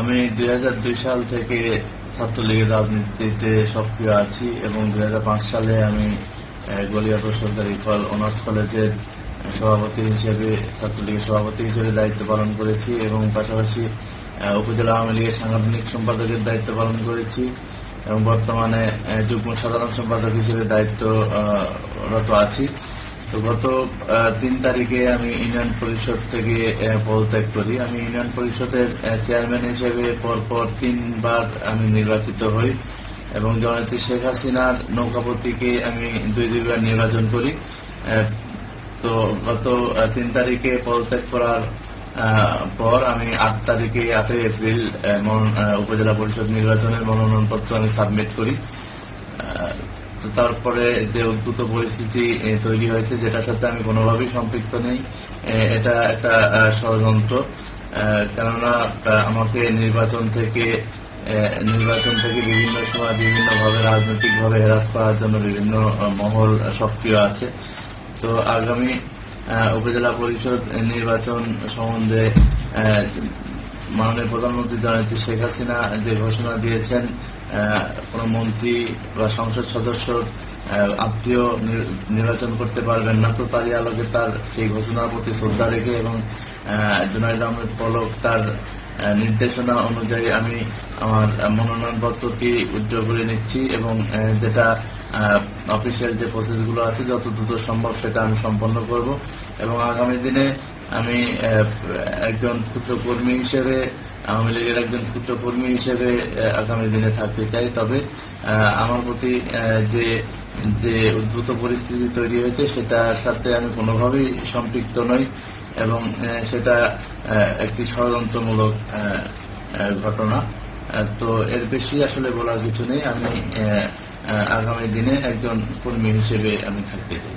আমি দুই হাজার দুই সাল থেকে ছাত্রলীগের রাজনীতিতে সক্রিয় আছি এবং দুই হাজার পাঁচ সালে আমি গলিয়াপুর সরকারি কল অনার্স কলেজের সভাপতি হিসেবে, ছাত্রলীগের সভাপতি হিসেবে দায়িত্ব পালন করেছি এবং পাশাপাশি উপজেলা আওয়ামী লীগের সাংগঠনিক সম্পাদকের দায়িত্ব পালন করেছি এবং বর্তমানে যুগ্ম সাধারণ সম্পাদক হিসেবে দায়িত্বরত আছি। তো গত তিন তারিখে আমি ইউনিয়ন পরিষদ থেকে পদত্যাগ করি। আমি ইউনিয়ন পরিষদের চেয়ারম্যান হিসেবে পরপর তিনবার আমি নির্বাচিত হই এবং জননেত্রী শেখ হাসিনার নৌকাপতিকে আমি দুই দুইবার নির্বাচন করি। তো গত তিন তারিখে পদত্যাগ করার পর আমি আট তারিখে আটই এপ্রিল উপজেলা পরিষদ নির্বাচনের মনোনয়নপত্র আমি সাবমিট করি। তো তারপরে যে উদ্ভূত পরিস্থিতি তৈরি হয়েছে, যেটার সাথে আমি কোনোভাবেই সম্পৃক্ত নেই। এটা একটা ষড়যন্ত্র। কেননা আমাকে নির্বাচন থেকে নির্বাচন থেকে বিভিন্ন সময় বিভিন্নভাবে রাজনৈতিকভাবে হেরাস করার জন্য বিভিন্ন মহল সক্রিয় আছে। তো আগামী উপজেলা পরিষদ নির্বাচন সম্বন্ধে মাননীয় প্রধানমন্ত্রী জননেত্রী শেখ হাসিনা যে ঘোষণা দিয়েছেন কোন মন্ত্রী বা সংসদ সদস্য আত্মীয় নির- নির্বাচন করতে পারবেন না, তো তারই আলোকে তার সেই ঘোষণার প্রতি শ্রদ্ধা রেখে এবং জুনাইদ আহমেদ পলক তার নির্দেশনা অনুযায়ী আমি আমার মনোনয়নপত্রটি উজ্জ্বল করে নিচ্ছি এবং যেটা অফিসিয়াল যে প্রসেসগুলো আছে, যত দ্রুত সম্ভব সেটা আমি সম্পন্ন করব এবং আগামী দিনে আমি একজন ক্ষুদ্র কর্মী হিসেবে আওয়ামী লীগের একজন ক্ষুদ্র কর্মী হিসেবে আগামী দিনে থাকতে চাই। তবে আমার প্রতি যে যে উদ্ভূত পরিস্থিতি তৈরি হয়েছে, সেটার সাথে আমি কোনোভাবেই সম্পৃক্ত নই এবং সেটা একটি ষড়যন্ত্রমূলক ঘটনা। তো এর বেশি আসলে বলার কিছু নেই। আমি আগামী দিনে একজন কর্মী হিসেবে আমি থাকতে চাই।